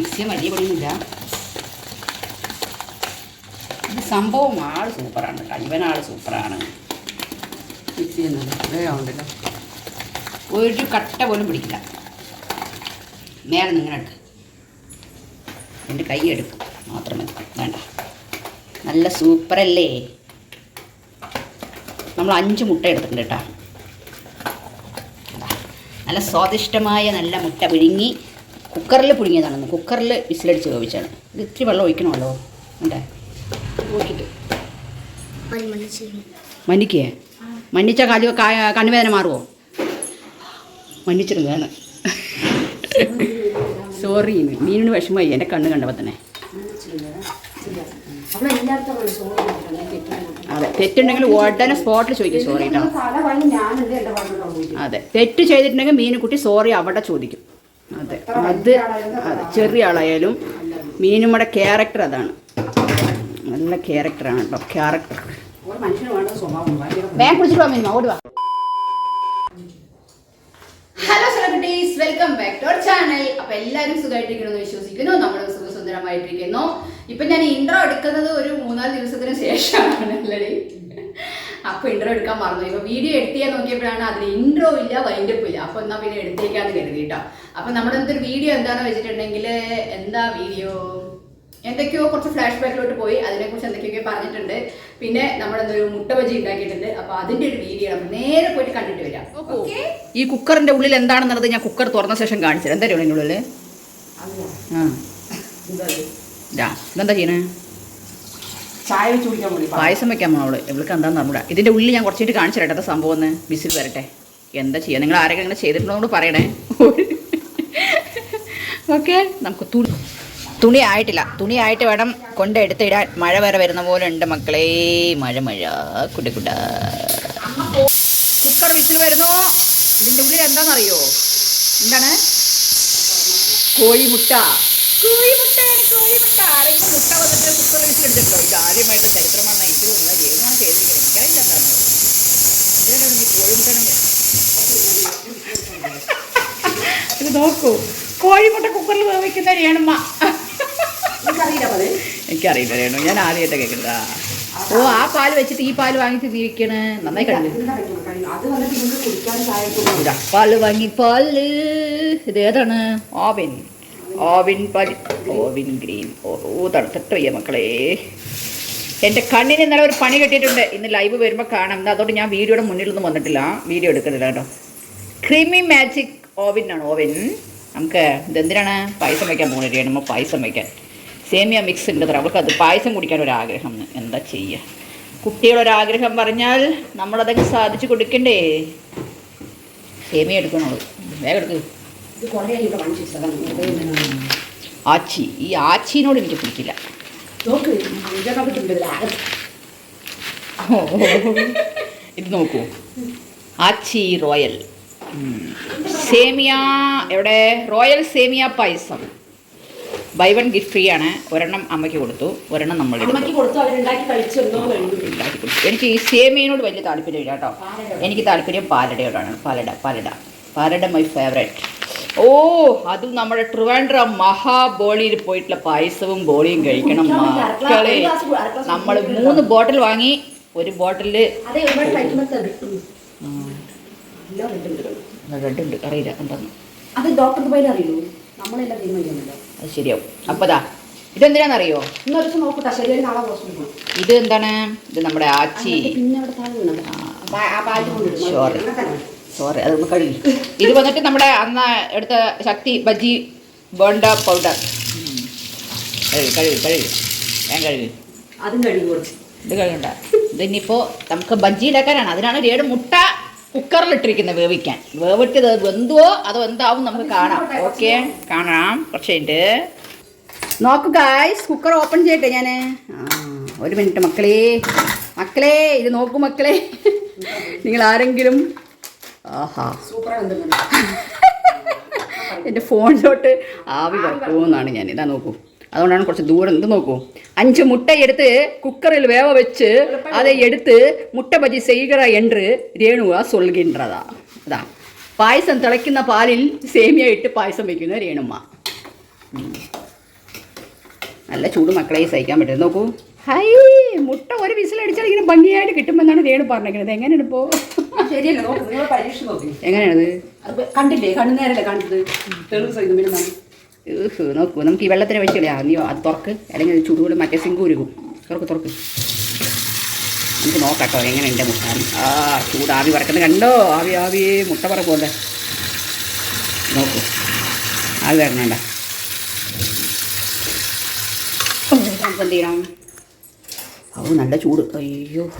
Mix ചെയ്യാൻ വലിയ പണിയൊന്നുമില്ല. ഇത് സംഭവം ആൾ സൂപ്പറാണ് കേട്ടോ. ഇവൻ സൂപ്പറാണ്. മിക്സ് ചെയ്യുന്നത്. ഒരു കട്ട പോലും പിടിക്കില്ല. മേലെ നിങ്ങൾ എടുക്കുക എന്റെ കൈ എടുക്കും. മാത്രമേ മതി. വേണ്ട. നല്ല സൂപ്പറല്ലേ? നമ്മൾ അഞ്ച് മുട്ട എടുത്തിട്ടുണ്ട് കേട്ടോ. നല്ല സ്വാദിഷ്ടമായ നല്ല മുട്ട പുഴുങ്ങി കുക്കറിൽ പുഴുങ്ങിയതാണ് കുക്കറിൽ വിസിലടിച്ച് വേവിച്ചാണ്. ഇത് ഇത്തിരി വെള്ളം ഒഴിക്കണമല്ലോ. ഉണ്ടേ നോക്കിയിട്ട് മന്നിക്കേ മന്നിച്ച കാലി കണ്ണുവേദന മാറുമോ മന്നിച്ചിരുന്നതാണ് സോറി മീനിന് വിഷമമായി. എന്റെ കണ്ണ് കണ്ടപ്പോൾ തന്നെ. അതെ തെറ്റുണ്ടെങ്കിൽ ഉടനെ സ്പോട്ടിൽ ചോദിക്കും. സോറി അതെ തെറ്റ് ചെയ്തിട്ടുണ്ടെങ്കിൽ മീനുകുട്ടി സോറി അവിടെ ചോദിക്കും. അതെ. അത് ചെറിയ ആളായാലും മീനുമ്മയുടെ ക്യാരക്ടർ അതാണ്. നല്ല ക്യാരക്ടറാണ് കേട്ടോ ക്യാരക്ടർ വേഗം കുടിച്ചിട്ട് വാ hello celebrities welcome back to our channel അപ്പൊ എല്ലാവരും സുഖമായിട്ടിരിക്കണമെന്ന് വിശ്വസിക്കുന്നു. നമ്മളും സുഖസുന്ദരമായിട്ടിരിക്കുന്നു. ഇപ്പൊ ഞാൻ ഇൻട്രോ എടുക്കുന്നത് ഒരു മൂന്നാൽ ദിവസത്തിന് ശേഷമാണ് അല്ലേ? അപ്പൊ ഇൻട്രോ എടുക്കാൻ മറന്നു. ഇപ്പൊ വീഡിയോ എടുത്തിയാൽ നോക്കിയപ്പോഴാണ് അതിൽ ഇൻട്രോ ഇല്ല വൈൻഡപ്പ് ഇല്ല. അപ്പൊ എന്നാ പിന്നെ എടുത്തേക്കാന്ന് കരുതി കേട്ടോ. അപ്പൊ നമ്മുടെ എന്തൊരു വീഡിയോ എന്താണെന്ന് വെച്ചിട്ടുണ്ടെങ്കിൽ എന്താ വീഡിയോ എന്തൊക്കെയോ കുറച്ച് ഫ്ലാഷ് ബാക്കിലോട്ട് പോയി. അതിനെക്കുറിച്ച് എന്തൊക്കെയൊക്കെ പറഞ്ഞിട്ടുണ്ട്. പിന്നെ നമ്മളെന്തൊരു മുട്ട ബജി ഉണ്ടാക്കിയിട്ടുണ്ട്. അപ്പൊ അതിന്റെ ഒരു വീഡിയോ നമ്മൾ നേരെ പോയിട്ട് കണ്ടിട്ട് വരാം. ഈ കുക്കറിന്റെ ഉള്ളിൽ എന്താണെന്നുള്ളത് ഞാൻ കുക്കർ തുറന്ന ശേഷം കാണിച്ചു എന്താ ഇതിന്റെ ഉള്ളിൽ ആ. ഇതാ. ഇതെന്താ ചെയ്യണേ? ചായ വെച്ച് കുടിക്കാൻ വേണ്ടി പായസം വെക്കാൻ അവൾ ഇവൾക്ക് എന്താന്ന് നമ്മുടെ ഇതിന്റെ ഉള്ളിൽ ഞാൻ കുറച്ചിട്ട് കാണിച്ചു തരട്ടെ സംഭവം ഒന്ന് വിസിൽ വരട്ടെ. എന്താ ചെയ്യുക നിങ്ങൾ ആരെങ്കിലും അങ്ങനെ ചെയ്തിട്ടുണ്ടോ പറയണേ. ഓക്കെ നമുക്ക് തുണി. തുണി ആയിട്ടില്ല. തുണി ആയിട്ട് വേണം കൊണ്ട് എടുത്തിടാൻ. മഴ വരെ വരുന്ന പോലെ ഉണ്ട് മക്കളെ. മഴ മഴ. കുട്ടി കുട്ട കുക്കർ വിസിൽ വരുന്നു. ഇതിന്റെ ഉള്ളിൽ എന്താണെന്നറിയോ എന്താണ്? കോഴിമുട്ട. കോഴിമുട്ട ആരെങ്കിലും മുട്ട വന്നിട്ട് കുക്കർ വിസിൽ എടുത്തിട്ടുണ്ടോ ഇത് ആദ്യമായിട്ട് ചരിത്രമാണ്. എനിക്ക് തോന്നുന്നത് ഏതാണ് ചെയ്തിരിക്കുന്നത് എനിക്കറിയില്ല ഈ കോഴിമുട്ട ഇത് നോക്കൂ. കോഴിമുട്ട കുക്കറിൽ വേവിക്കുന്ന രേണുമ്മ. എനിക്കറിയില്ല രേണു. ഞാൻ ആദ്യമായിട്ട് കേൾക്കുന്നതാ. ഓ ആ പാൽ വെച്ചിട്ട് ഈ പാൽ വാങ്ങി നീക്കണ് നന്നായി കൊടുക്കും. പാൽ വാങ്ങി പാൽ. ഇത് ഏതാണ്? ഓവിൻ. ഓവിൻ പതി ഓവിൻ ഗ്രീൻ. ഓ തണുത്തിട്ട് വയ്യ മക്കളെ. എന്റെ കണ്ണിന് ഇന്നലെ ഒരു പണി കിട്ടിയിട്ടുണ്ട്. ഇന്ന് ലൈവ് വരുമ്പോൾ കാണാം. അതുകൊണ്ട് ഞാൻ വീഡിയോയുടെ മുന്നിലൊന്നും വന്നിട്ടില്ല. വീഡിയോ എടുക്കുന്നില്ല കേട്ടോ. ക്രീമി മാജിക് ഓവിൻ ആണ് ഓവിൻ. നമുക്ക് ഇതെന്തിനാണ്? പായസം വയ്ക്കാൻ പോകുന്നത് നമ്മൾ പായസം വയ്ക്കാൻ. സേമിയ മിക്സ് ഉണ്ട് തരാം അവൾക്ക് അത് പായസം കുടിക്കാൻ ഒരു ആഗ്രഹം. എന്താ ചെയ്യുക കുട്ടികളൊരാഗ്രഹം പറഞ്ഞാൽ നമ്മളതൊക്കെ സാധിച്ചു കൊടുക്കണ്ടേ? സേമിയ എടുക്കണോ? വേഗം എടുക്ക്. ഇത് കുറേ ആച്ചി ഈ ആച്ചിനോട് എനിക്ക് പിടിക്കില്ല. നോക്ക് ഇതൊക്കെ. ഇത് നോക്കൂ. ആച്ചി റോയൽ. സേമിയ എവിടെ? റോയൽ സേമിയ പായസം. ബൈ വൺ ഗിഫ്റ്റ് ഫ്രീ ആണ്. ഒരെണ്ണം അമ്മയ്ക്ക് കൊടുത്തു. ഒരെണ്ണം നമ്മൾ എനിക്ക് ഈ സേമിയനോട് വലിയ താല്പര്യമില്ല കേട്ടോ. എനിക്ക് താല്പര്യം പാലടയോടാണ്. പാലട പാലട. പാലട മൈ ഫേവറേറ്റ് ഓ അതും നമ്മുടെ ട്രിവാൻഡ്രം മഹാബോളിയിൽ പോയിട്ടുള്ള പായസവും ബോളിയും കഴിക്കണം മക്കളെ നമ്മൾ മൂന്ന് ബോട്ടിൽ വാങ്ങി ഒരു ബോട്ടിൽ റെഡ് ഉണ്ട് അറിയില്ല അത് ഡോക്ടർ അറിയൂ നമ്മളെല്ലാം തീരുമാനിക്കുന്നുണ്ടോ അത് ശരിയാവും അപ്പതാ ഇതെന്തിനാണെന്നറിയോ ഇത് എന്താണ് ഇത് നമ്മുടെ ആച്ചി പിന്നെ സോറി അതൊന്ന് കഴുകി. ഇത് വന്നിട്ട് നമ്മുടെ അന്ന് എടുത്ത ശക്തി ബജി ബോണ്ട പൗഡർ കഴുകി കഴുകി കഴുകി. ഞാൻ കഴുകി. അതും കഴുകി കുറച്ച് ഇത് കഴുകണ്ട. ഇതിനിപ്പോൾ നമുക്ക് ബജ്ജി ഉണ്ടാക്കാനാണ് അതിനാണ് ഏഴ് മുട്ട കുക്കറിലിട്ടിരിക്കുന്നത് വേവിക്കാൻ. വേവിട്ടത് വെന്തുവോ അതോ എന്താവും നമുക്ക് കാണാം. ഓക്കെ കാണാം. കുറച്ച് കഴിഞ്ഞിട്ട്. നോക്കൂ ഗായ്സ് കുക്കർ ഓപ്പൺ ചെയ്യട്ടെ ഞാൻ ഒരു മിനിറ്റ് മക്കളേ. മക്കളേ ഇത് നോക്കൂ മക്കളേ. നിങ്ങൾ ആരെങ്കിലും ആഹാ സൂപ്പറാണ് എന്തെങ്കിലും എൻ്റെ ഫോണിലോട്ട് ആവി പറക്കുമെന്നാണ് ഞാൻ ഇതാ നോക്കൂ അതുകൊണ്ടാണ് കുറച്ച് ദൂരം ഇത് നോക്കൂ അഞ്ച് മുട്ട എടുത്ത് കുക്കറിൽ വേവ വെച്ച് அதை எடுத்து முட்டை பஜ்ஜி செய்கிற என்று രേണുവ சொல்கின்றதா അതാ പായസം തിളയ്ക്കുന്ന പാലിൽ സേമിയ ഇട്ട് പായസം വയ്ക്കുന്ന രേണുമ്മ ഉം. നല്ല ചൂട് മക്കളെ സഹിക്കാൻ പറ്റും നോക്കൂ ഹൈ മുട്ട ഒരു വിസിലടിച്ചാൽ ഇങ്ങനെ ഭംഗിയായിട്ട് കിട്ടുമെന്നാണ് രേണു പറഞ്ഞിരിക്കുന്നത്. എങ്ങനെയാണ് ഇപ്പോൾ ശരിയല്ല നോക്ക് നിങ്ങൾ പരീക്ഷ നോക്കി. എങ്ങനെയാണത് കണ്ടില്ലേ കണ്ണു നേരല്ലേ കണ്ടത് തെളിവ് സഹിതം പിന്നെ എന്താണ്? നോക്കൂ നമുക്ക് ഈ വെള്ളത്തിന് വെച്ചില്ലേ? നീ അത് തുറക്ക്. അല്ലെങ്കിൽ ചൂടുകൂടി മറ്റേ സിങ്ക് ഉരുകും. തുറക്ക് തുറക്ക്. നമുക്ക് നോക്കാട്ടോ എങ്ങനെയുണ്ട് മുട്ട? ആ ചൂട് ആവി പറക്കുന്നത് കണ്ടോ? ആവി ആവി മുട്ട പറക്കുമല്ലേ നോക്കൂ. ആവി വരണേണ്ട? നമുക്ക് എന്ത് ചെയ്യണം ഓ നല്ല ചൂട്. അയ്യോ.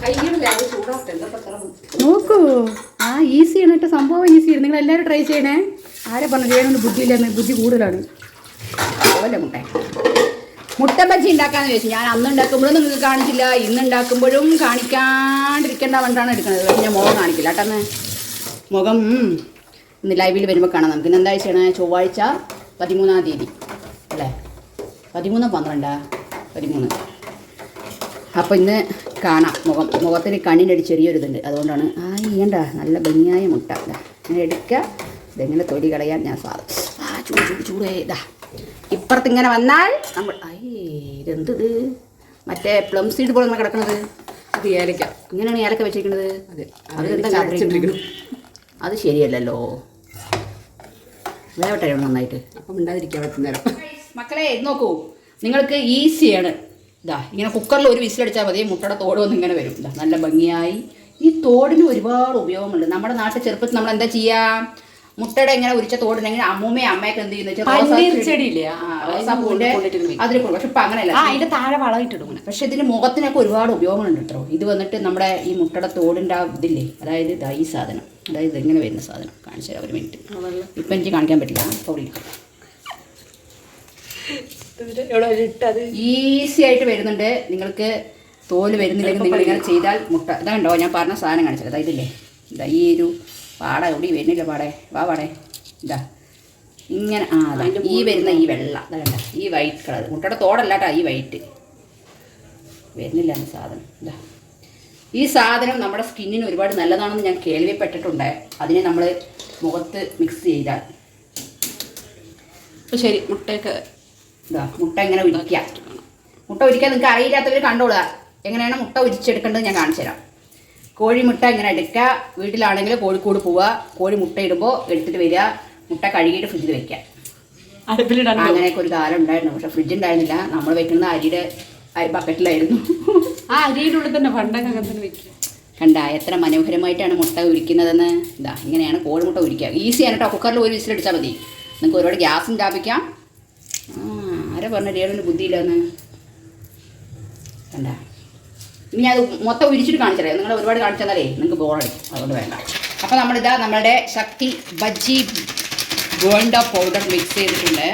നോക്കൂ. ആ ഈസിയാണ് കേട്ടോ. സംഭവം ഈസിയാണ് നിങ്ങൾ എല്ലാവരും ട്രൈ ചെയ്യണേ. ആരെ പറഞ്ഞു ചെയ്യണമെന്ന് ബുദ്ധിയില്ലെന്ന് ബുദ്ധി കൂടുതലാണ്. അതുപോലെ മുട്ട. മുട്ട ബജ്ജി ഉണ്ടാക്കാന്ന് ചോദിച്ചു. ഞാൻ അന്ന് ഉണ്ടാക്കുമ്പോഴും നിങ്ങൾക്ക് കാണിച്ചില്ല. ഇന്ന് ഉണ്ടാക്കുമ്പോഴും കാണിക്കാണ്ടിരിക്കേണ്ട കൊണ്ടാണ് എടുക്കുന്നത്. ഞാൻ മുഖം കാണിക്കില്ല. കേട്ടെന്ന് മുഖം ഇന്ന് ലൈവിൽ വരുമ്പോൾ കാണാം നമുക്ക്. ഇന്ന് എന്താ ചെയ്യണേ ചൊവ്വാഴ്ച പതിമൂന്നാം തീയതി. അല്ലേ? പതിമൂന്ന് പന്ത്രണ്ടാ? പതിമൂന്ന്. അപ്പോൾ ഇന്ന് കാണാം മുഖം. മുഖത്തിന് കണ്ണിനൊരു ചെറിയൊരു ഇതുണ്ട് അതുകൊണ്ടാണ് ആ ചെയ്യണ്ട നല്ല ഭംഗിയായ മുട്ട. അങ്ങനെ ഇങ്ങനെ എടുക്കുക ഇതെങ്ങനെ തൊലി കളയാൻ ഞാൻ സാധ ആ ചൂട് ചൂട് ചൂടേതാ ഇതാ ഇപ്പുറത്ത് ഇങ്ങനെ വന്നാൽ നമ്മൾ ഐ ഇതെന്ത് ഇത് മറ്റേ പ്ലം സീഡ് പോലെ കിടക്കുന്നത് കിടക്കണത്. അത് ഏലക്ക. ഇങ്ങനെയാണ് ഏലക്ക വെച്ചിരിക്കുന്നത് അതെ. അതെന്താ അത് ശരിയല്ലല്ലോ. വേവട്ടെ നന്നായിട്ട്. അപ്പം ഉണ്ടാതിരിക്കാൻ പറ്റുന്ന നേരം. മക്കളെ നോക്കൂ. നിങ്ങൾക്ക് ഈസിയാണ്. ഇതാ ഇങ്ങനെ കുക്കറിൽ ഒരു വിസിലടിച്ചാൽ മതി മുട്ടയുടെ തോട് വന്ന് ഇങ്ങനെ വരും. ഇതാ നല്ല ഭംഗിയായി. ഈ തോടിന് ഒരുപാട് ഉപയോഗമുണ്ട്. നമ്മുടെ നാട്ടിൽ ചെറുപ്പത്തിൽ നമ്മൾ എന്താ ചെയ്യുക മുട്ടയുടെ ഇങ്ങനെ ഉരിച്ച തോടിനെങ്കിൽ അമ്മൂമ്മയും അമ്മയൊക്കെ എന്ത് ചെയ്യുന്ന. അതിൽ പക്ഷെ ഇപ്പൊ അങ്ങനെയല്ല. അതിന്റെ താഴെ വളമിട്ടിടും പക്ഷെ ഇതിന് മുഖത്തിനൊക്കെ ഒരുപാട് ഉപയോഗങ്ങളുണ്ട് കേട്ടോ ഇത് വന്നിട്ട് നമ്മുടെ ഈ മുട്ടയുടെ തോടിന്റെ ആ ഇതില്ലേ? അതായത് ഇതാ ഈ സാധനം. അതായത് ഇങ്ങനെ വരുന്ന സാധനം. കാണിച്ചു തരാം ഒരു മിനിറ്റ്. ഇപ്പൊ എനിക്ക് കാണിക്കാൻ പറ്റില്ല. തോടി എവിടെ ഇട്ടത് ഈസി ആയിട്ട് വരുന്നുണ്ട്. നിങ്ങൾക്ക് തോൽ വരുന്നില്ലെങ്കിൽ നിങ്ങൾ ഇങ്ങനെ ചെയ്താൽ മുട്ട. ഇതാ കണ്ടോ ഞാൻ പറഞ്ഞ സാധനം കാണിച്ചത്. അതാ ഇതില്ലേ? ഇതാ ഈ ഒരു പാട എവിടെ വരുന്നില്ല പാടെ? വാ പാടെ. ഇതാ. ഇങ്ങനെ ആ അതാ ഈ വരുന്ന ഈ വെള്ള കണ്ട? ഈ വൈറ്റ് കളർ മുട്ടയുടെ തോടല്ലാട്ടാ ഈ വൈറ്റ് വരുന്നില്ല സാധനം. ഇതാ. ഈ സാധനം നമ്മുടെ സ്കിന്നിന് ഒരുപാട് നല്ലതാണെന്ന് ഞാൻ കേൾവിപ്പെട്ടിട്ടുണ്ട്. അതിനെ നമ്മൾ മുഖത്ത് മിക്സ് ചെയ്താൽ. ശരി മുട്ടയൊക്കെ ഇതാ മുട്ട എങ്ങനെ ഉരിക്കുക മുട്ട ഉരിക്കാൻ നിങ്ങൾക്ക് അറിയില്ലാത്തവർ കണ്ടോളുക. എങ്ങനെയാണ് മുട്ട ഉരിച്ചെടുക്കേണ്ടത് ഞാൻ കാണിച്ചു തരാം. കോഴിമുട്ട ഇങ്ങനെ എടുക്കുക വീട്ടിലാണെങ്കിൽ കോഴിക്കോട് പോവുക. കോഴി മുട്ട ഇടുമ്പോൾ എടുത്തിട്ട് വരിക. മുട്ട കഴുകിയിട്ട് ഫ്രിഡ്ജിൽ വെക്കുക അടുപ്പിലിടാൻ അങ്ങനെയൊക്കെ ഒരു കാലം ഉണ്ടായിരുന്നു. പക്ഷെ ഫ്രിഡ്ജ് ഉണ്ടായിരുന്നില്ല. നമ്മൾ വെക്കുന്ന അരിയുടെ അരി ബക്കറ്റിലായിരുന്നു ആ അരിയുടെ ഉള്ളിൽ തന്നെ പണ്ടൊക്കെ അങ്ങനെ തന്നെ വെക്കും. കണ്ട എത്ര മനോഹരമായിട്ടാണ് മുട്ട ഉരിക്കുന്നതെന്ന്. ഇതാ ഇങ്ങനെയാണ് കോഴിമുട്ട ഉരിക്കുക ഈസിയാണ് കേട്ടോ കുക്കറിൽ ഒരു വിസിലടിച്ചാൽ മതി. നിങ്ങൾക്ക് ഒരുപാട് ഗ്യാസും ലാഭിക്കാം. ആരാ പറഞ്ഞ രേണുവിന് ബുദ്ധിയില്ലെന്ന്. കണ്ട? ഇനി അത് മൊത്തം ഉരിച്ചിട്ട് കാണിച്ചറിയാം നിങ്ങൾ ഒരുപാട് കാണിച്ചെന്നാലേ നിങ്ങൾക്ക് ബോറടി അതുകൊണ്ട് വേണ്ട. അപ്പോൾ നമ്മളിതാ നമ്മളുടെ Sakthi bajji gold powder mix ചെയ്തിട്ടുണ്ട്.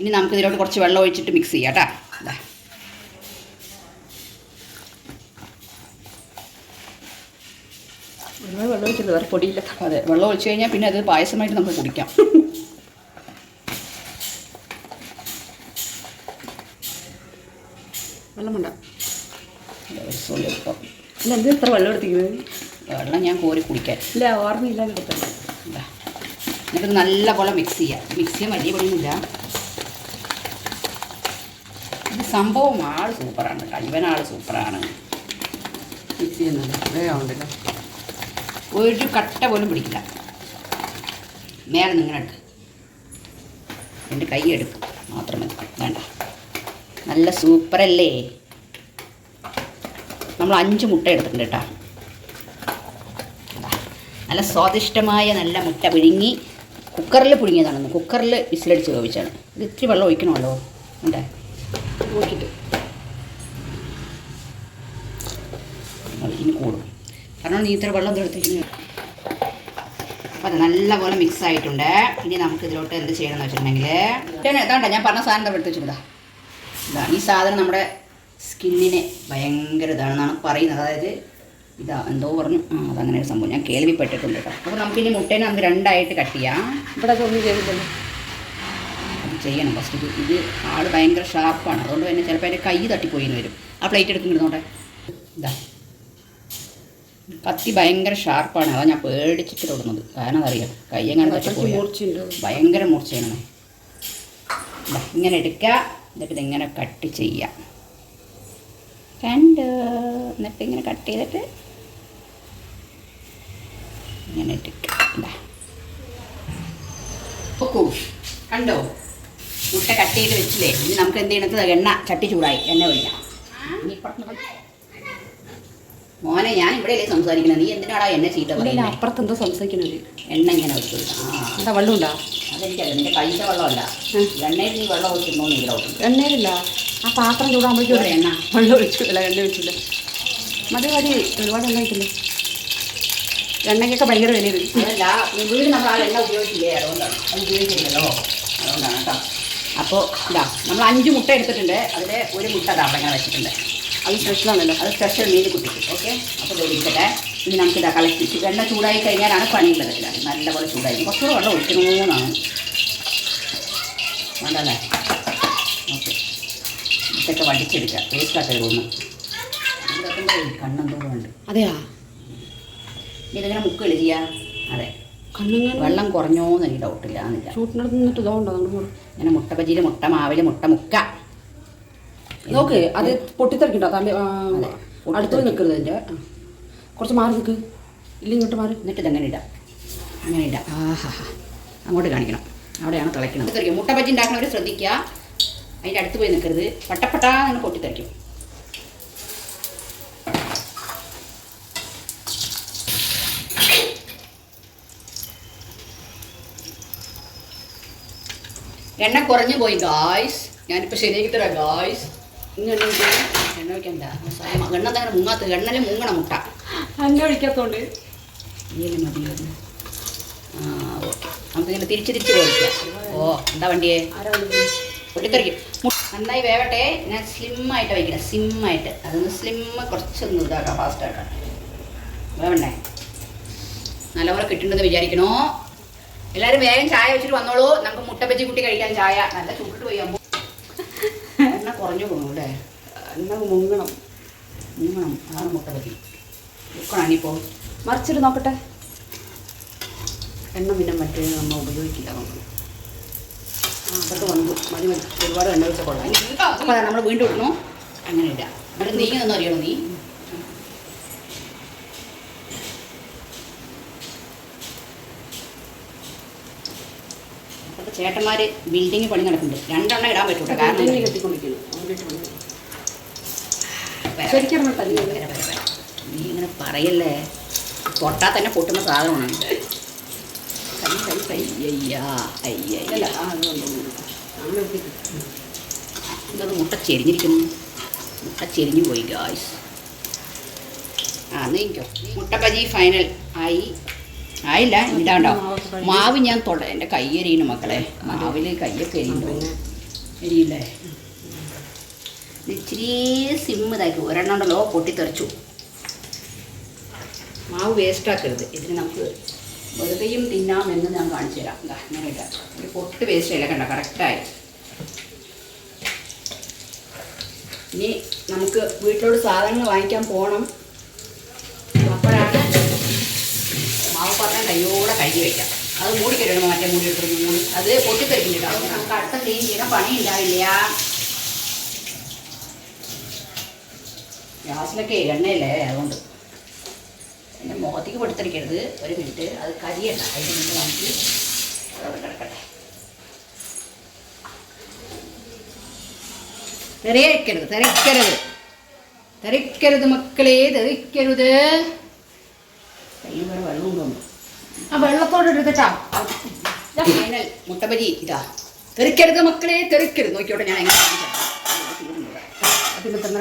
ഇനി നമുക്ക് ഇതിലോട്ട് കുറച്ച് വെള്ളം ഒഴിച്ചിട്ട് മിക്സ് ചെയ്യാം കേട്ടോ ഇതാ ഒരുപാട് വെള്ളം ഒഴിച്ചിട്ട് വേറെ പൊടിയില്ല. അതെ വെള്ളം ഒഴിച്ചു കഴിഞ്ഞാൽ പിന്നെ അത് പായസമായിട്ട് നമുക്ക് കുടിക്കാം. വെള്ളം വേണ്ട ഒരു അല്ല എന്ത് ഇത്ര വെള്ളം എടുത്തിരിക്കുന്നത്? വെള്ളം ഞാൻ കോരി കുടിക്കാൻ. ഇല്ല ഓർമ്മയില്ല എടുത്തത്. ഇതാ. എന്നിട്ട് നല്ല പോലെ മിക്സ് ചെയ്യാം. മിക്സ് ചെയ്യാൻ വലിയ പണിയൊന്നുമില്ല. ഇത് സംഭവം ആൾ സൂപ്പറാണ് കേട്ടോ. ഇവനാൾ സൂപ്പറാണ്. മിക്സ് ചെയ്യുന്നത്. വേഗമുണ്ടല്ലോ ഒരു കട്ട പോലും പിടിക്കില്ല. മേലെ നിങ്ങനെ എടുക്ക് എന്റെ കൈ എടുക്കും. നല്ല സൂപ്പറല്ലേ? നമ്മൾ അഞ്ച് മുട്ട എടുത്തിട്ടുണ്ട് കേട്ടോ. നല്ല സ്വാദിഷ്ടമായ നല്ല മുട്ട പിഴുങ്ങി കുക്കറിൽ പുഴുങ്ങിയതാണ്. കുക്കറിൽ വിസിലടിച്ച് വേവിച്ചാണ്. ഇത് ഇത്തിരി വെള്ളം ഒഴിക്കണമല്ലോ. ഉണ്ടേ? നോക്കിയിട്ട് ഇനി കൂടും. കാരണം നീ ഇത്ര വെള്ളം എടുത്തിരിക്കുന്നു അപ്പോൾ അത് നല്ലപോലെ മിക്സ് ആയിട്ടുണ്ട്. ഇനി നമുക്ക് ഇതിലോട്ട് എന്ത് ചെയ്യണമെന്ന് വെച്ചിട്ടുണ്ടെങ്കിൽ ഇതാണ്ട ഞാൻ പറഞ്ഞ സാധനം എടുത്ത് വെച്ചിട്ടാ ഇതാ ഈ സാധനം നമ്മുടെ സ്കിന്നിനെ ഭയങ്കര ഇതാണെന്നാണ് പറയുന്നത്. അതായത് ഇതാ എന്തോ പറഞ്ഞു. ആ അതങ്ങനെ ഒരു സംഭവം. ഞാൻ കേൾവിപ്പെട്ടിട്ടുണ്ട് കേട്ടോ. അപ്പോൾ നമുക്കിനി മുട്ടേനെ നമുക്ക് രണ്ടായിട്ട് കട്ട് ചെയ്യാം. ഇവിടെ ഒന്നും ചെയ്തിട്ടുണ്ട്. അത് ചെയ്യണം. ഫസ്റ്റ് ഇത് ഇത് ആൾ ഭയങ്കര ഷാർപ്പാണ് അതുകൊണ്ട് തന്നെ ചിലപ്പോൾ എന്റെ കൈ തട്ടിപ്പോയിന്ന് വരും. ആ പ്ലേറ്റ് എടുക്കുന്നുണ്ടോട്ടെ ഇതാ. കത്തി ഭയങ്കര ഷാർപ്പാണ് അതാ ഞാൻ പേടിച്ചിട്ട് തൊടുന്നത്. കാരണം അതറിയാം. കൈ എങ്ങനെ തട്ടിപ്പോയി ഭയങ്കര മൂർച്ചയാണ്. ഇങ്ങനെ എടുക്കുക എന്നിട്ട് ഇതിങ്ങനെ കട്ട് ചെയ്യാം. രണ്ട് എന്നിട്ട് ഇങ്ങനെ കട്ട് ചെയ്തിട്ട് ഇങ്ങനെ ഇട്ടിട്ട് കണ്ടോ? മുട്ട കട്ട് ചെയ്ത് വെച്ചില്ലേ? ഇനി നമുക്ക് എന്ത് ചെയ്യണത് എണ്ണ ചട്ടി ചൂടായി. എണ്ണ ഒഴിക്കാം ഇനി. മോനെ ഞാൻ ഇവിടെയല്ലേ സംസാരിക്കുന്നത്. നീ എന്തിനാടാ എന്നെ ചീത്ത പറയുന്നത് അപ്പുറത്ത് എന്തോ സംസാരിക്കുന്നത്. എണ്ണ ഇങ്ങനെ ആ. എന്താ വെള്ളം ഉണ്ടോ അതെനിക്കറിയാം. നിന്റെ കയ്യിലെ വെള്ളമല്ല. എണ്ണയിൽ നീ വെള്ളം ഒഴിച്ചിരുന്നോ നീ ഇവിടെ എണ്ണയിലില്ല. ആ പാത്രം ചൂടാകുമ്പോഴേക്കും എണ്ണ. വെള്ളം ഒഴിച്ചു. അല്ല എണ്ണ ഒഴിച്ചില്ല. മതി മതി. ഒരുപാട് എണ്ണ ഒഴിക്കില്ലേ? എണ്ണയ്ക്കൊക്കെ ഭയങ്കര അതല്ല വീട് നമ്മൾ ആ എണ്ണ ഉപയോഗിച്ചില്ലേ? അതുകൊണ്ടാണ്. അത് ഉപയോഗിച്ചില്ലല്ലോ. അതുകൊണ്ടാണ് കേട്ടോ. അപ്പോൾ ഇതാ നമ്മൾ അഞ്ച് മുട്ട എടുത്തിട്ടുണ്ട്. അതിൽ ഒരു മുട്ട അവിടെ വെച്ചിട്ടുണ്ട്. അത് സ്പെഷ്യലാണല്ലോ അത് സ്പെഷ്യൽ മീൻ കുട്ടിക്ക്. ഓക്കെ അപ്പോൾ വേടിക്കട്ടെ ഇനി നമുക്ക് ഇതാ കളക്ട് എണ്ണ ചൂടായി കഴിഞ്ഞാലാണ് പണിയുള്ളത് നല്ലപോലെ ചൂടായി. കുറച്ചുകൂടെ വെള്ളം ഒഴിക്കണമെന്നാണ് വേണ്ടല്ലേ ഓക്കെ ഇതൊക്കെ വടിച്ചെടുക്കുക വേസ്റ്റ് ആക്കരുത് ഒന്ന് ഉണ്ട് അതെയാ? ഇതിങ്ങനെ മുക്കുകയല്ലേ ചെയ്യാ അതെ. വെള്ളം കുറഞ്ഞോന്ന് എനിക്ക് ഡൗട്ടില്ല ചൂട്ടിനടുത്ത് നിന്നിട്ട് ഇങ്ങനെ മുട്ട ബജിയിൽ മുട്ട മാവിൽ മുട്ട മുക്ക. നോക്ക് അത് പൊട്ടിത്തെറിക്കണ്ടോ. അതെ. അടുത്ത് നിൽക്കരുത് കുറച്ച് മാറി നിൽക്ക് ഇല്ല ഇങ്ങോട്ട് മാറി. എന്നിട്ട് ഇതങ്ങനെ ഇടാം. അങ്ങനെ ഇടാം. ആഹാ അങ്ങോട്ട് കാണിക്കണം. അവിടെയാണ് തിളയ്ക്കുന്നത് തെറിക്കും മുട്ട ബജി ഉണ്ടാക്കുന്നവർ ശ്രദ്ധിക്കുക. അതിന്റെ അടുത്ത് പോയി നിൽക്കരുത് പട്ടപ്പട്ടാ പൊട്ടി പൊട്ടിത്തെറിക്കും. എണ്ണ കുറഞ്ഞു പോയി ഗായ്സ് ഞാനിപ്പോൾ ശരിയാക്കി തരാം ഗായ്സ് മുങ്ങണം മുട്ട ഒഴിക്കാത്തോണ്ട് ഓ എന്താ നന്നായി വേവട്ടെ ഞാൻ സ്ലിമ്മായിട്ട് വയ്ക്കണം സിമ്മായിട്ട് അതൊന്ന് സ്ലിം കുറച്ചൊന്ന് ഇതാക്കാം ഫാസ്റ്റ് ആയിട്ട് വേവണ്ടേ നല്ലപോലെ കിട്ടുന്നുണ്ടെന്ന് വിചാരിക്കണോ എല്ലാവരും വേഗം ചായ വെച്ചിട്ട് വന്നോളൂ നമുക്ക് മുട്ട ബജി കുട്ടി കഴിക്കാൻ ചായ നല്ല ചൂട്ടിട്ട് പോയി അമ്മ കുറഞ്ഞു പോകും അല്ലേ എന്നാൽ മുങ്ങണം. മുങ്ങണം. അതാണ് മുട്ട പറ്റി മുക്കണം ഇനിയിപ്പോൾ മറിച്ചിട്ട് നോക്കട്ടെ. എണ്ണ പിന്നെ മറ്റേ നമ്മൾ ഉപയോഗിക്കില്ല നമുക്ക് അതൊക്കെ വന്നു. മതി മതി. ഒരുപാട് എണ്ണ വെച്ച കൊള്ളാം. നമ്മൾ വീണ്ടും ഇടണോ? അങ്ങനെ ഇല്ല ഇവിടെ നീ എന്നറിയണോ നീ? ചേട്ടന്മാർ ബിൽഡിങ് പണി നടക്കുന്നുണ്ട്. രണ്ടെണ്ണം ഇടാൻ പറ്റൂട്ടോ കാരണം. നീ ഇങ്ങനെ പറയല്ലേ? പൊട്ടാ തന്നെ പൊട്ടുന്ന സാധനമാണ്. കൈ അയ്യാ. ഇതത് മുട്ട ചെരിഞ്ഞിരിക്കുന്നു. മുട്ട ചെരിഞ്ഞു പോയി ഗായ്സ് ആ നീക്കോ മുട്ട ബജി ഫൈനൽ ആയി. ആയില്ല ഇതാണ്ടോ? മാവ് ഞാൻ തൊട എന്റെ കൈ എരിയുന്നു മക്കളെ. മാവിൽ കയ്യൊക്കെ എരിയുന്നു എരിയില്ലേ? ഇച്ചിരി സിമ്മ് ഇതാക്കി ഒരെണ്ണം ഉണ്ടല്ലോ പൊട്ടിത്തെറിച്ചു. മാവ് വേസ്റ്റ് ആക്കരുത്. ഇതിന് നമുക്ക് വെറുതെയും തിന്നാമെന്ന് ഞാൻ കാണിച്ചു തരാം. ഇടാം. ഒരു പൊട്ട് വേസ്റ്റ് ആയില്ല കണ്ട? കറക്റ്റായി ഇനി നമുക്ക് വീട്ടിലോട് സാധനങ്ങൾ വാങ്ങിക്കാൻ പോകണം പാത്രം കയ്യോടെ കഴുകി വയ്ക്കാം അത് മൂടി കരുതണം മറ്റേ മൂടി എടുത്തിട്ട് മൂടി അത് പൊട്ടിത്തെറിക്കുന്നുണ്ട് അതുകൊണ്ട് നമുക്ക് അടുത്ത ക്ലീൻ ചെയ്യണം പണി ഉണ്ടാവില്ല ഗ്യാസിലൊക്കെ എണ്ണയല്ലേ അതുകൊണ്ട്. എന്റെ മുഖത്തേക്ക് പൊട്ടിത്തെറിക്കരുത്. ഒരു മിനിറ്റ്. അത് കരിയണ്ട. അതിന് മുന്നേ വാങ്ങി അതവിടെ കിടക്കട്ടെ. തെറിയക്കരുത് തെറിക്കരുത്. തെറിക്കരുത് മക്കളെ തെറിക്കരുത്. കയ്യിൽ വേറെ ആ വെള്ളത്തോടെ മുട്ടപരി മുട്ടബജി ഇതാ. തെറിക്കരുത് മക്കളെ തെറിക്കരുത്. നോക്കിയോട്ടെ ഞാൻ എങ്ങനെ തന്നെ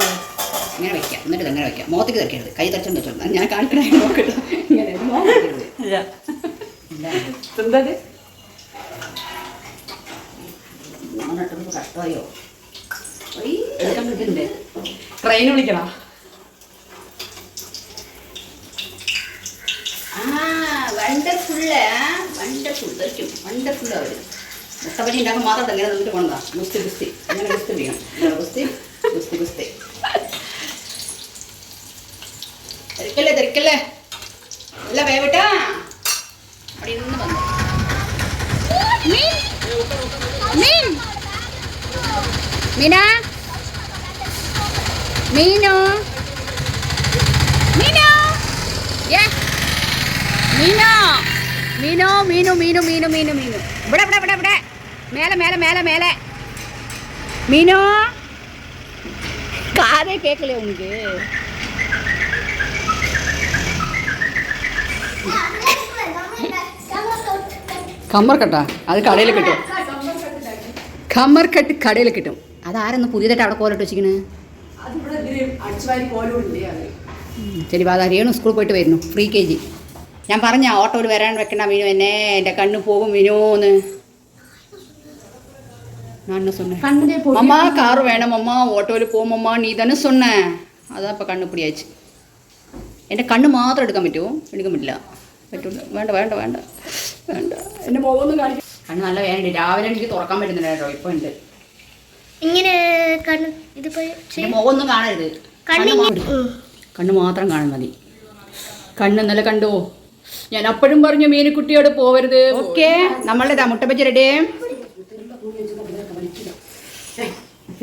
ഇങ്ങനെ വെക്കാം എന്നിട്ട് അങ്ങനെ വെക്കാം മുഖത്തേക്ക് തെറിക്കരുത്. കൈ തച്ചെന്ന് വെച്ചോളൂ ഞാൻ കാണിക്കണേ നോക്കട്ടെ. ഇങ്ങനെ കഷ്ടമായോ? ട്രെയിൻ വിളിക്കണോ? ആ വണ്ടർഫുള്ള് വണ്ടർഫുൾ തെറിക്കും വണ്ടർഫുൾ അവർ മുട്ടപ്പറ്റി ഉണ്ടാക്കാൻ മാത്രം ഇങ്ങനെ നിന്നിട്ട് പോണതാ ഗുസ്തി ഗുസ്തി അങ്ങനെ ഗുസ്തി പിടിക്കണം ഇങ്ങനെ ഗുസ്തി ഗുസ്തി ഗുസ്തി തെറിക്കല്ലേ തെറിക്കല്ലേ അല്ല വേവട്ടാ അവിടെ ഇന്ന് വന്നു Min! Min! മീന മീനു മീനു ഏ മീനു. മീനോ മീനു മീനു മീനു മീനു മീനു. ഇവിടെ ഇവിടെ ഇവിടെ ഇവിടെ. മേലെ മേലെ മേലെ മേലെ. മീനോ. കാതേ കേക്കലേ കമ്മർ കട്ടാ. അത് കടയിൽ കിട്ടും. കമ്മർക്കട്ട് കടയിൽ കിട്ടും. അതാരെന്ന് പുതിയതായിട്ട് അവിടെ കോലിട്ട് വെച്ചിക്കണ് ശരി വാതാ രേണു സ്കൂളിൽ പോയിട്ട് വരുന്നു. Free K G. ഞാൻ പറഞ്ഞ ഓട്ടോയിൽ വരാൻ വെക്കണ മീനു എന്നെ എന്റെ കണ്ണു പോകും മിനുന്ന് நான் சொன்னேன் மம்மா கார் வேணும் மம்மா ஓட்டோவில் നീ തന്നെ சொன்ன അതാ ഇപ്പം കണ്ണു ഇപ്പിടി ആയിച്ചു എന്റെ കണ്ണ് മാത്രം എടുക്കാൻ പറ്റുമോ എടുക്കാൻ പറ്റില്ല. പറ്റൂല. വേണ്ട വേണ്ട വേണ്ട. വേണ്ട. എന്റെ മുഖമൊന്നും കാണിക്കും. കണ്ണ് നല്ല വേണ്ടി രാവിലെ എനിക്ക് തുറക്കാൻ പറ്റുന്നില്ല ഇപ്പൊ ഉണ്ട്. ഇങ്ങനെ മുഖമൊന്നും കാണരുത്. കണ്ണ് മാത്രം കാണാൻ മതി. കണ്ണ് ഇന്നലെ കണ്ടുവോ ഞാൻ അപ്പോഴും പറഞ്ഞു മീനുക്കുട്ടിയോട് പോവരുത്. ഓക്കെ. നമ്മളുടെ മുട്ടപ്പച്ച റെഡിയേ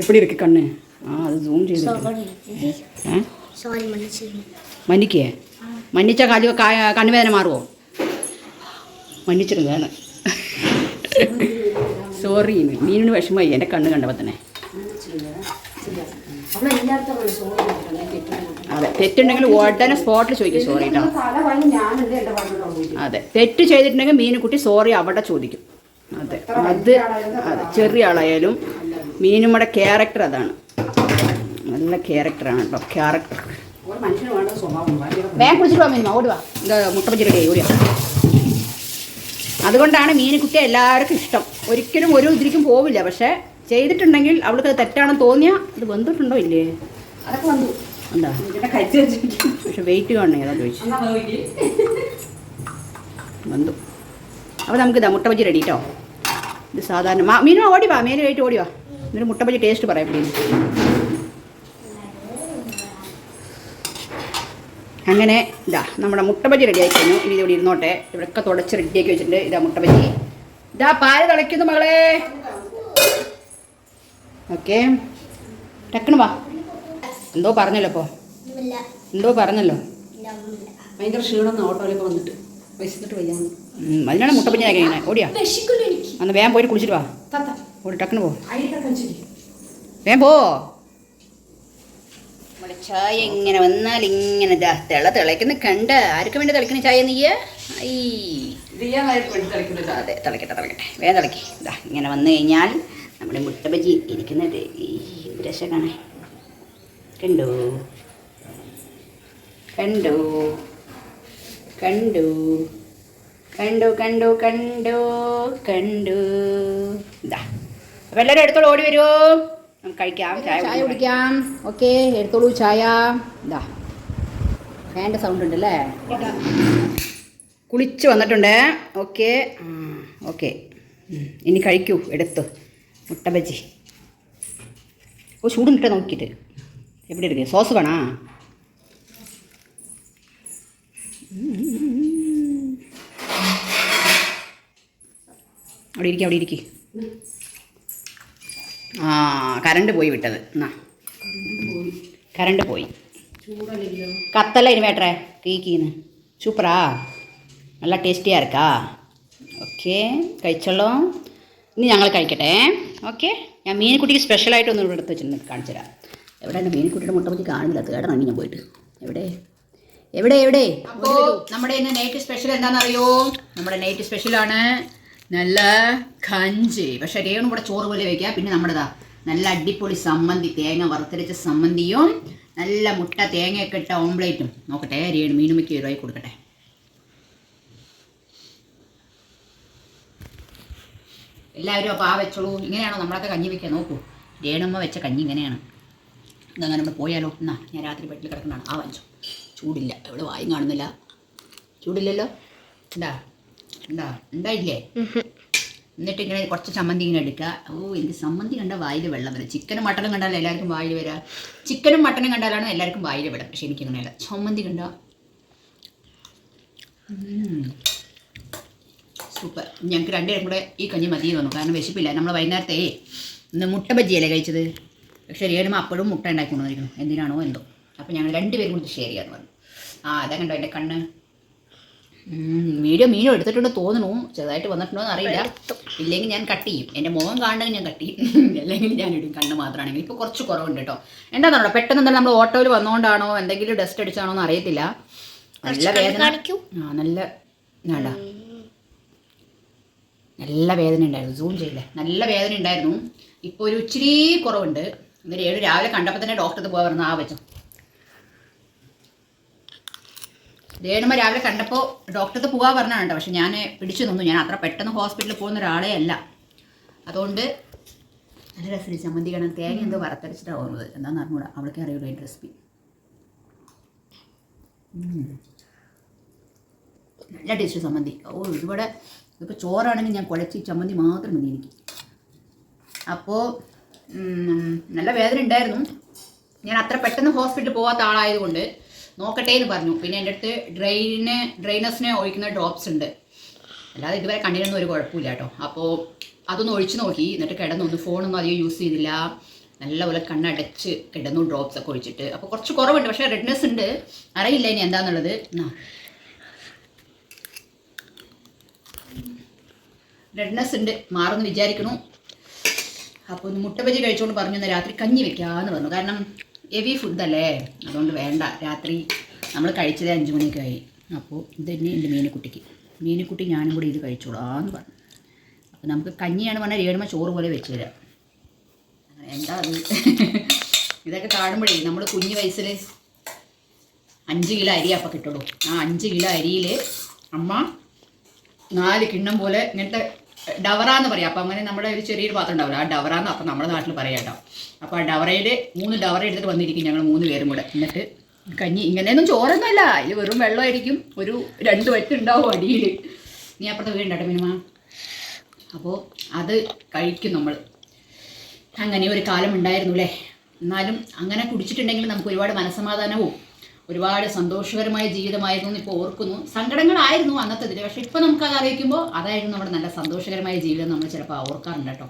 എപ്പടി ഇരിക്കും കണ്ണ്? ആ അത് സൂം ചെയ്ത് മന്നിക്കേ മന്നിച്ച കാലി കണ്ണുവേദന മാറുമോ മന്നിച്ചിരുന്നതാണ് സോറി മീനിന് വിഷമമായി. എന്റെ കണ്ണ് കണ്ടപ്പോൾ തന്നെ. അതെ. തെറ്റുണ്ടെങ്കിൽ ഉടനെ സ്പോട്ടിൽ ചോദിക്കും. സോറി കേട്ടോ അതെ. തെറ്റ് ചെയ്തിട്ടുണ്ടെങ്കിൽ മീനുകുട്ടി സോറി അവിടെ ചോദിക്കും. അതെ. അത് അതെ. ചെറിയ ആളായാലും മീനുമ്മയുടെ ക്യാരക്ടർ അതാണ്. നല്ല ക്യാരക്ടറാണ് കേട്ടോ ക്യാരക്ടർ വേഗം കുടിച്ചിട്ട് വാ മീനുമ ഓടി വാ എന്താ മുട്ട ഓടിയാ? അതുകൊണ്ടാണ് മീനുക്കുട്ടി എല്ലാവർക്കും ഇഷ്ടം. ഒരിക്കലും ഒരു ഇതിരിക്കും പോവില്ല. പക്ഷേ ചെയ്തിട്ടുണ്ടെങ്കിൽ അവൾക്ക് തെറ്റാണെന്ന് തോന്നിയാൽ അത് വന്നിട്ടുണ്ടോ ഇല്ലേ? അതൊക്കെ വന്നു. എന്താ? പക്ഷെ വെയിറ്റ് കാണണേ അതാ ചോദിച്ചു? വന്നു അപ്പോൾ നമുക്ക് ഇതാ മുട്ട ബജി റെഡി കേട്ടോ ഇത് സാധാരണ മാ മീനോ ഓടി വാ മേലെ ആയിട്ട് ഓടി വാ. എന്നിട്ട് മുട്ട ബജി ടേസ്റ്റ് പറയാം പ്ലീസ് അങ്ങനെ ഇതാ നമ്മുടെ മുട്ട ബജി റെഡി ആയി കഴിഞ്ഞു ഇനി ഇവിടെ ഇരുന്നോട്ടെ. ഇവിടെയൊക്കെ തുടച്ച് റെഡിയാക്കി വെച്ചിട്ടുണ്ട്. ഇതാ മുട്ട ബജി ഇതാ പാൽ തിളയ്ക്കുന്നു മകളെ. ഓക്കെ ടക്കണു വാ. എന്തോ പറഞ്ഞല്ലോ അപ്പോൾ എന്തോ പറഞ്ഞല്ലോ. ഭയങ്കര ക്ഷീണം ഓട്ടോയിലൊക്കെ വന്നിട്ട്. വിശന്നിട്ട് വയ്യാന്ന്. അതിനാണ് മുട്ട ബജി ഇങ്ങനെ. ഓടിയാ. അന്ന് വേഗം പോയിട്ട് കുളിച്ചിട്ട് വാ. തത്ത. ഓടി ടക്കിന് പോ. വേഗം പോ. നമ്മുടെ ചായ ഇങ്ങനെ വന്നാൽ ഇങ്ങനെ തിള തിളയ്ക്കുന്ന കണ്ട. ആർക്ക് വേണ്ടി തിളക്കുന്ന ചായ നീയ? അതെ തിളക്കട്ടെ തിളക്കട്ടെ വേഗം തിളക്കി ഇതാ ഇങ്ങനെ വന്നു കഴിഞ്ഞാൽ നമ്മുടെ മുട്ടബജി ഇരിക്കുന്നത്. ഈ രസമാണ് കണ്ടു? കണ്ടു? കണ്ടു? കണ്ടു കണ്ടു കണ്ടു കണ്ടു. ഇതാ അപ്പോൾ എല്ലാവരും എടുത്തോളൂ ഓടി വരുമോ നമുക്ക് കഴിക്കാം ചായ ചായ കുടിക്കാം. ഓക്കെ എടുത്തോളൂ ചായ. ഇതാ ഫാന്റെ സൗണ്ട് ഉണ്ട് അല്ലേ കുളിച്ച് വന്നിട്ടുണ്ട്. ഓക്കെ. ഓക്കെ. ഇനി കഴിക്കൂ എടുത്ത്. മുട്ട ബജി. ഓ ചൂടുണ്ടിട്ട് നോക്കിയിട്ട്. எப்படி இருக்கு? சோசு வேணா? അവിടെ ഇരിക്കും അവിടെ ഇരിക്കും ആ കറണ്ട് പോയി വിട്ടത് എന്നാ കറണ്ട് പോയി കത്തല്ല ഇനിവേട്ടറെ കേക്കീന്ന് സൂപ്പറാ നല്ല ടേസ്റ്റിയാ ഇരിക്കാ ഓക്കെ കഴിച്ചോളൂ. ഇനി ഞങ്ങൾ കഴിക്കട്ടെ. ഓക്കെ? ഞാൻ മീൻകുട്ടിക്ക് സ്പെഷ്യലായിട്ടൊന്നും ഇവിടെ എടുത്ത് വെച്ചിട്ടുണ്ട്. കാണിച്ചു തരാം എവിടെയാണ് മേനിക്കുട്ടിയുടെ മുട്ട പറ്റി കാണുന്നില്ല? കേടണം ഞാൻ പോയിട്ട്. എവിടെ? എവിടെ എവിടെ? അപ്പോൾ നമ്മുടെ ഇന്ന് നൈറ്റ് സ്പെഷ്യൽ എന്താണെന്നറിയോ? നമ്മുടെ നൈറ്റ് സ്പെഷ്യൽ ആണ് നല്ല കഞ്ചി. പക്ഷെ രേണു കൂടെ ചോറ് പോലെ വയ്ക്കുക പിന്നെ നമ്മുടെതാ നല്ല അടിപൊളി സമ്മന്തി തേങ്ങ വറുത്തരച്ച സമ്മന്തിയും നല്ല മുട്ട തേങ്ങയൊക്കെ ഇട്ട ഓംപ്ലേറ്റും. നോക്കട്ടെ രേണു മീനുമയ്ക്ക് ഒരുവായി കൊടുക്കട്ടെ. എല്ലാവരും അപ്പോൾ ആ വെച്ചോളൂ. ഇങ്ങനെയാണോ നമ്മളൊക്കെ കഞ്ഞി വെക്കുക? നോക്കൂ. രേണുമ്മ വെച്ച കഞ്ഞി ഇങ്ങനെയാണ്. ഇതങ്ങനെ നമ്മൾ പോയാലോ? എന്നാ ഞാൻ രാത്രി വീട്ടിൽ കിടക്കുന്നതാണ്. ആ വാങ്ങിച്ചു ചൂടില്ല. ഇവിടെ വായും കാണുന്നില്ല. ചൂടില്ലല്ലോ? എന്താ? എന്താ? ഉണ്ടായില്ലേ? എന്നിട്ട് ഇങ്ങനെ കുറച്ച് ചമ്മന്തി ഇങ്ങനെ എടുക്കുക. ഓ എനിക്ക് ചമ്മന്തി കണ്ട വായിൽ വെള്ളം വരും. ചിക്കനും മട്ടനും കണ്ടാലും എല്ലാവർക്കും വായിൽ വരാം. ചിക്കനും മട്ടനും കണ്ടാലാണ് എല്ലാവർക്കും വായിൽ വിടാം. പക്ഷെ എനിക്ക് അങ്ങനെയല്ല. ചമ്മന്തി കണ്ട? സൂപ്പർ. ഞങ്ങൾക്ക് രണ്ടുപേരും കൂടെ ഈ കഞ്ഞി മതി വന്നു കാരണം വിശപ്പില്ല. നമ്മൾ വൈകുന്നേരത്തെ ഇന്ന് മുട്ട ബജ്ജിയല്ലേ കഴിച്ചത്? പക്ഷേ രേണുമ അപ്പോഴും മുട്ട ഉണ്ടാക്കി കൊണ്ടുവന്നിരിക്കുന്നു എന്തിനാണോ എന്തോ. അപ്പോൾ ഞങ്ങൾ രണ്ടുപേരും കൂടി ഷെയർ ചെയ്യാമെന്ന് പറഞ്ഞു. ആ അതാ കണ്ടോ എന്റെ കണ്ണ്. വീഡിയോ മീനും എടുത്തിട്ടുണ്ട് തോന്നുന്നു. ചെറുതായിട്ട് വന്നിട്ടുണ്ടോ എന്ന് അറിയില്ല. ഇല്ലെങ്കിൽ ഞാൻ കട്ട് ചെയ്യും. എന്റെ മുഖം കാണണമെങ്കിൽ ഞാൻ കട്ട് ചെയ്യും. അല്ലെങ്കിൽ ഞാൻ ഇടും കണ്ണ് മാത്രമാണെങ്കിൽ. ഇപ്പോൾ കുറച്ച് കുറവുണ്ട് കേട്ടോ. എന്താണെന്നോ പെട്ടെന്ന് എന്തായാലും നമ്മൾ ഓട്ടോയിൽ വന്നുകൊണ്ടാണോ എന്തെങ്കിലും ഡസ്റ്റ് അടിച്ചാണോ എന്ന് അറിയത്തില്ല. നല്ല വേദന. ആ നല്ല വേണ്ട. നല്ല വേദന ഉണ്ടായിരുന്നു. സൂം ചെയ്യില്ലേ? നല്ല വേദന ഉണ്ടായിരുന്നു. ഇപ്പോൾ ഒരു ഇച്ചിരി കുറവുണ്ട്. എന്നിട്ട് ഏഴ് രാവിലെ കണ്ടപ്പോൾ തന്നെ ഡോക്ടർക്ക് പോകാൻ പറഞ്ഞു ആ വെച്ചു. രേണുമ രാവിലെ കണ്ടപ്പോൾ ഡോക്ടർക്ക് പോകാൻ പറഞ്ഞാണ് പക്ഷെ ഞാൻ പിടിച്ചു നിന്നു. ഞാൻ അത്ര പെട്ടെന്ന് ഹോസ്പിറ്റലിൽ പോകുന്ന ഒരാളെ അല്ല. അതുകൊണ്ട് നല്ല രസത്തിൽ ചമ്മന്തി തേങ്ങ എന്തോ വറുത്തരച്ചിട്ടാണ് പോകുന്നത്. എന്താണെന്ന് അറിഞ്ഞൂടാ. അവൾക്ക് അറിയുള്ളൂ അതിന്റെ റെസിപ്പി നല്ല ടേസ്റ്റ് ചമ്മന്തി. ഓ ഇവിടെ ഇപ്പോൾ ചോറാണെങ്കിൽ ഞാൻ കുഴച്ച് ചമ്മന്തി മാത്രം മതി എനിക്ക് അപ്പോൾ നല്ല വേദന ഉണ്ടായിരുന്നു. ഞാൻ അത്ര പെട്ടെന്ന് ഹോസ്പിറ്റലിൽ പോകാത്ത ആളായതുകൊണ്ട് നോക്കട്ടെ എന്ന് പറഞ്ഞു. പിന്നെ എന്റെ അടുത്ത് ഡ്രെയിന് ഡ്രെയിനസിനെ ഒഴിക്കുന്ന ഡ്രോപ്സ് ഉണ്ട്. അല്ലാതെ ഇതുവരെ കണ്ടിരുന്ന ഒരു കുഴപ്പമില്ല കേട്ടോ. അപ്പോൾ അതൊന്ന് ഒഴിച്ചു നോക്കി. എന്നിട്ട് കിടന്നൊന്ന് ഫോണൊന്നും അധികം യൂസ് ചെയ്തില്ല. നല്ലപോലെ കണ്ണടച്ച് കിടന്നു ഡ്രോപ്സ് ഒക്കെ ഒഴിച്ചിട്ട്. അപ്പോൾ കുറച്ച് കുറവുണ്ട്. പക്ഷേ റെഡ്നെസ് ഉണ്ട്. അറിയില്ല ഇനി എന്താണെന്നുള്ളത് റെഡ്നെസ് ഉണ്ട്. മാറുമെന്ന് വിചാരിക്കണു അപ്പോൾ ഒന്ന് മുട്ട ബജി കഴിച്ചുകൊണ്ട് പറഞ്ഞു രാത്രി കഞ്ഞി വെക്കാമെന്ന് പറഞ്ഞു. കാരണം ഹെവി ഫുഡല്ലേ അതുകൊണ്ട് വേണ്ട. രാത്രി നമ്മൾ കഴിച്ചത് അഞ്ച് മണിയൊക്കെ ആയി. അപ്പോൾ ഇത് തന്നെ എന്റെ മീനുക്കുട്ടിക്ക്. മീനുക്കുട്ടി ഞാനും കൂടി ഇത് കഴിച്ചോളാന്ന് പറഞ്ഞു. അപ്പോൾ നമുക്ക് കഞ്ഞിയാണ് പറഞ്ഞാൽ ഏഴുമ ചോറ് പോലെ വെച്ച് തരാം. എന്താ അത്? ഇതൊക്കെ കാണുമ്പോഴേ നമ്മൾ കുഞ്ഞു വയസ്സിൽ അഞ്ച് കിലോ അരി അപ്പം കിട്ടുള്ളൂ. ആ അഞ്ച് കിലോ അരിയിൽ അമ്മ നാല് കിണ്ണം പോലെ ഇങ്ങനത്തെ ഡവറ എന്ന് പറയാം. അപ്പം അങ്ങനെ നമ്മുടെ ഒരു ചെറിയൊരു പാത്രം ഉണ്ടാവില്ല. ആ ഡവറ എന്ന് അപ്പം നമ്മുടെ നാട്ടിൽ പറയാം കേട്ടോ. അപ്പോൾ ആ ഡവറയിൽ മൂന്ന് ഡവറ എടുത്തിട്ട് വന്നിരിക്കും ഞങ്ങൾ മൂന്ന് പേരും കൂടെ. എന്നിട്ട് കഞ്ഞി ഇങ്ങനെയൊന്നും ചോറൊന്നുമല്ല. ഇത് വെറും വെള്ളമായിരിക്കും. ഒരു രണ്ട് വറ്റുണ്ടാവും അടിയിൽ നീ അപ്പുറത്ത് വീടുണ്ടോ മിനിമ? അപ്പോൾ അത് കഴിക്കും നമ്മൾ അങ്ങനെ ഒരു കാലം ഉണ്ടായിരുന്നു അല്ലേ? എന്നാലും അങ്ങനെ കുടിച്ചിട്ടുണ്ടെങ്കിൽ നമുക്ക് ഒരുപാട് മനസ്സമാധാനവും ഒരുപാട് സന്തോഷകരമായ ജീവിതമായിരുന്നു എന്ന് ഇപ്പോൾ ഓർക്കുന്നു. സങ്കടങ്ങളായിരുന്നു അന്നത്തെ പക്ഷെ ഇപ്പോൾ നമുക്ക് അത് അതായിരുന്നു നമ്മുടെ നല്ല സന്തോഷകരമായ ജീവിതം നമ്മൾ ചിലപ്പോൾ ഓർക്കാറുണ്ട് കേട്ടോ.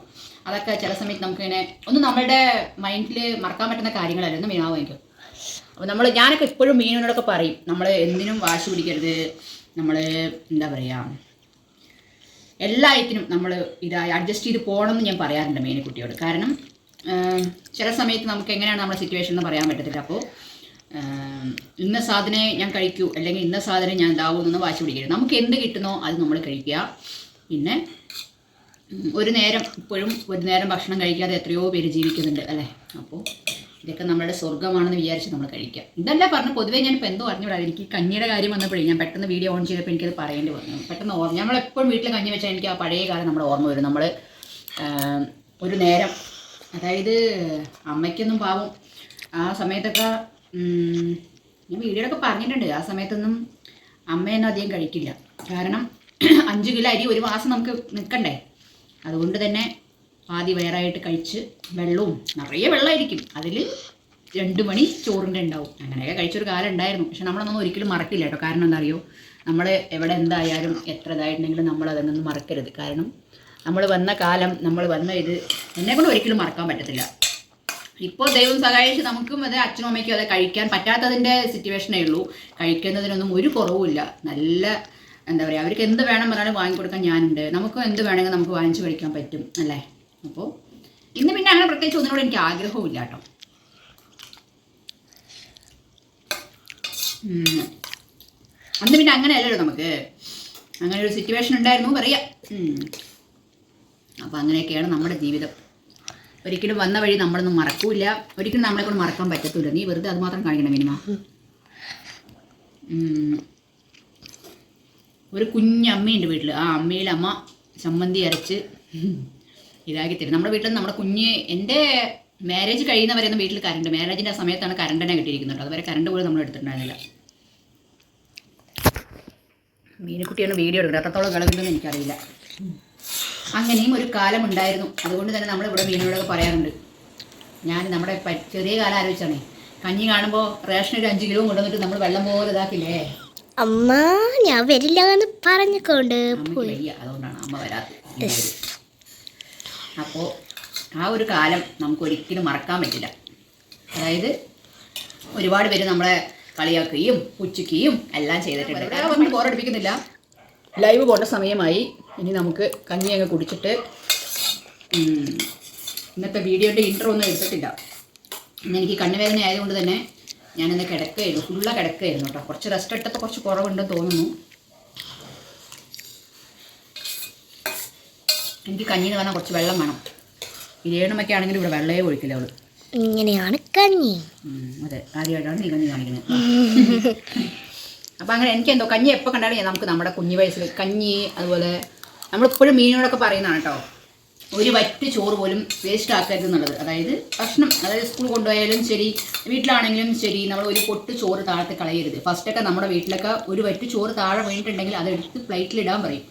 അതൊക്കെ ചില സമയത്ത് നമുക്കിങ്ങനെ ഒന്ന് നമ്മുടെ മൈൻഡിൽ മറക്കാൻ പറ്റുന്ന കാര്യങ്ങളായിരുന്നു മീനാവും എനിക്ക്? അപ്പോൾ നമ്മൾ ഞാനൊക്കെ ഇപ്പോഴും മീനിനോടൊക്കെ പറയും. നമ്മൾ എന്തിനും വാശി പിടിക്കരുത്. നമ്മൾ എന്താ പറയുക എല്ലാ ഐറ്റിനും നമ്മൾ ഇതായി അഡ്ജസ്റ്റ് ചെയ്ത് പോകണമെന്ന് ഞാൻ പറയാറുണ്ട് മേനിക്കുട്ടിയോട് കാരണം ചില സമയത്ത് നമുക്ക് എങ്ങനെയാണ് നമ്മുടെ സിറ്റുവേഷൻ എന്ന് പറയാൻ പറ്റത്തില്ല. അപ്പോൾ ഇന്ന സാധനം ഞാൻ കഴിക്കൂ അല്ലെങ്കിൽ ഇന്ന സാധനം ഞാൻ ഇതാവൂ എന്നൊന്നും വാശി പിടിക്കരുത്. നമുക്ക് എന്ത് കിട്ടുന്നോ അത് നമ്മൾ കഴിക്കുക. പിന്നെ ഒരു നേരം ഇപ്പോഴും ഒരു നേരം ഭക്ഷണം കഴിക്കാതെ എത്രയോ പേര് ജീവിക്കുന്നുണ്ട് അല്ലേ? അപ്പോൾ ഇതൊക്കെ നമ്മുടെ സ്വർഗമാണെന്ന് വിചാരിച്ച് നമ്മൾ കഴിക്കുക. ഇതല്ല പറഞ്ഞു പൊതുവേ ഞാനിപ്പോൾ എന്തോ അറിഞ്ഞൂടാ എനിക്ക് കഞ്ഞിയുടെ കാര്യം വന്നപ്പോഴേ ഞാൻ പെട്ടെന്ന് വീഡിയോ ഓൺ ചെയ്തപ്പോൾ എനിക്കത് പറയേണ്ടി വന്നു. പെട്ടെന്ന് ഓർമ്മ നമ്മളെപ്പോഴും വീട്ടിൽ കഞ്ഞി വെച്ചാൽ എനിക്ക് ആ പഴയ കാലം നമ്മുടെ ഓർമ്മ വരും. നമ്മൾ ഒരു നേരം അതായത് അമ്മയ്ക്കൊന്നും പാവം ആ സമയത്തൊക്കെ ഞാൻ വീഡിയോയിലൊക്കെ പറഞ്ഞിട്ടുണ്ട്. ആ സമയത്തൊന്നും അമ്മയൊന്നും അധികം കഴിക്കില്ല. കാരണം അഞ്ച് കിലോ അരി ഒരു മാസം നമുക്ക് നിൽക്കണ്ടേ? അതുകൊണ്ട് തന്നെ പാതി വയറായിട്ട് കഴിച്ച് വെള്ളവും നിറയെ വെള്ളമായിരിക്കും. അതിൽ രണ്ട് മണി ചോറിന്റെ ഉണ്ടാവും. അങ്ങനെയൊക്കെ കഴിച്ചൊരു കാലം ഉണ്ടായിരുന്നു. പക്ഷെ നമ്മളൊന്നും ഒരിക്കലും മറക്കില്ല കേട്ടോ. കാരണം എന്താ അറിയോ നമ്മൾ എവിടെ എന്തായാലും എത്ര ഇതായിട്ടുണ്ടെങ്കിലും നമ്മൾ അതൊന്നും മറക്കരുത്. കാരണം നമ്മൾ വന്ന കാലം നമ്മൾ വന്ന ഇത് എന്നെക്കൊണ്ട് ഒരിക്കലും മറക്കാൻ പറ്റത്തില്ല. ഇപ്പോൾ ദൈവം സഹായിച്ച് നമുക്കും അത് അച്ഛനും അമ്മയ്ക്കും അത് കഴിക്കാൻ പറ്റാത്തതിന്റെ സിറ്റുവേഷനേ ഉള്ളൂ. കഴിക്കുന്നതിനൊന്നും ഒരു കുറവുമില്ല. നല്ല എന്താ പറയുക അവർക്ക് എന്ത് വേണം പറഞ്ഞാലും വാങ്ങിക്കൊടുക്കാൻ ഞാനുണ്ട്. നമുക്കും എന്ത് വേണമെങ്കിൽ നമുക്ക് വാങ്ങിച്ചു കഴിക്കാൻ പറ്റും അല്ലേ? അപ്പോൾ ഇന്ന് പിന്നെ അങ്ങനെ പ്രത്യേകിച്ച് ഒന്നിനോട് എനിക്ക് ആഗ്രഹവും ഇല്ല കേട്ടോ. അന്ന് പിന്നെ അങ്ങനെയല്ലല്ലോ നമുക്ക്. അങ്ങനെ ഒരു സിറ്റുവേഷൻ ഉണ്ടായിരുന്നു പറയാം. അപ്പം അങ്ങനെയൊക്കെയാണ് നമ്മുടെ ജീവിതം. ഒരിക്കലും വന്ന വഴി നമ്മളൊന്നും മറക്കൂല ഒരിക്കലും നമ്മളെ കൊണ്ട് മറക്കാൻ പറ്റത്തില്ല നീ വെറുതെ അത് മാത്രം കാണിക്കണം മിനിമ. ഒരു ഒരു കുഞ്ഞമ്മയുണ്ട് വീട്ടിൽ ആ അമ്മയിൽ അമ്മ ചമ്മന്തി അരച്ച് ഇതാക്കി തരും. നമ്മുടെ വീട്ടിൽ നമ്മുടെ കുഞ്ഞ് എന്റെ മാരേജ് കഴിയുന്നവരെയൊന്നും വീട്ടിൽ കറണ്ട് മാരേജിന്റെ സമയത്താണ് കറണ്ട് തന്നെ കിട്ടിയിരിക്കുന്നത്. അതുവരെ കറണ്ട് പോലും നമ്മൾ എടുത്തിട്ടുണ്ടായിരുന്നില്ല. മീനുക്കുട്ടിയാണ് വീഡിയോ എടുക്കുന്നത്. എത്രത്തോളം കളവില്ലെന്ന് എനിക്കറിയില്ല. അങ്ങനെയും ഒരു കാലമുണ്ടായിരുന്നു. അതുകൊണ്ട് തന്നെ നമ്മൾ നമ്മളിവിടെ മീനോടൊക്കെ പറയാറുണ്ട്. ഞാൻ നമ്മുടെ ചെറിയ കാലം ആലോചിച്ചാണേ. കഞ്ഞി കാണുമ്പോൾ റേഷൻ ഒരു അഞ്ച് കിലോ കൊണ്ടുവന്നിട്ട് നമ്മൾ വെള്ളം പോലെ ഇതാക്കില്ലേ? അമ്മ ഞാൻ വരില്ല എന്ന് പറഞ്ഞുകൊണ്ട് പോയി. അതുകൊണ്ടാണ് അമ്മ വരാത്തത്. അപ്പോൾ ആ ഒരു കാലം നമുക്ക് ഒരിക്കലും മറക്കാൻ പറ്റില്ല. അതായത് ഒരുപാട് പേര് നമ്മളെ കളിയാക്കുകയും പുച്ഛിക്കുകയും എല്ലാം ചെയ്തിട്ടുണ്ട്. ബോറടിപ്പിക്കുന്നില്ല. ലൈവ് പോകേണ്ട സമയമായി. ഇനി നമുക്ക് കഞ്ഞിയൊക്കെ കുടിച്ചിട്ട് ഇന്നത്തെ വീഡിയോന്റെ ഇൻട്രോ ഒന്നും എടുത്തിട്ടില്ല. ഇന്ന് എനിക്ക് കണ്ണുവേദന ആയതുകൊണ്ട് തന്നെ ഞാനിന്ന് കിടക്കുകയായിരുന്നു. ഫുള്ള കിടക്കുകയായിരുന്നു കേട്ടോ. കുറച്ച് റെസ്റ്റ് എടുത്തപ്പോൾ കുറച്ച് കുറവുണ്ടെന്ന് തോന്നുന്നു. എനിക്ക് കഞ്ഞി എന്ന് പറഞ്ഞാൽ കുറച്ച് വെള്ളം വേണം. ഇരേണമൊക്കെ ആണെങ്കിലും ഇവിടെ വെള്ളമേ ഒഴിക്കില്ല അവൾ. ഇങ്ങനെയാണ് കഞ്ഞി. അതെ. ആദ്യമായിട്ടാണ് നീ കഞ്ഞി കാണിക്കുന്നത് അപ്പം അങ്ങനെ എനിക്ക് എന്തോ കഞ്ഞി എപ്പോൾ കണ്ടാലും നമുക്ക് നമ്മുടെ കുഞ്ഞു വയസ്സിൽ കഞ്ഞി അതുപോലെ നമ്മളിപ്പോഴും മീനുകളൊക്കെ പറയുന്നതാണ് കേട്ടോ. ഒരു വറ്റ് ചോറ് പോലും വേസ്റ്റ് ആക്കരുത് എന്നുള്ളത്. അതായത് ഭക്ഷണം അതായത് സ്കൂൾ കൊണ്ടുപോയാലും ശരി വീട്ടിലാണെങ്കിലും ശരി നമ്മൾ ഒരു പൊട്ട് ചോറ് താഴത്ത് കളയരുത്. ഫസ്റ്റൊക്കെ നമ്മുടെ വീട്ടിലൊക്കെ ഒരു വറ്റ് ചോറ് താഴെ വീണിട്ടുണ്ടെങ്കിൽ അതെടുത്ത് പ്ലേറ്റിലിടാൻ പറയും.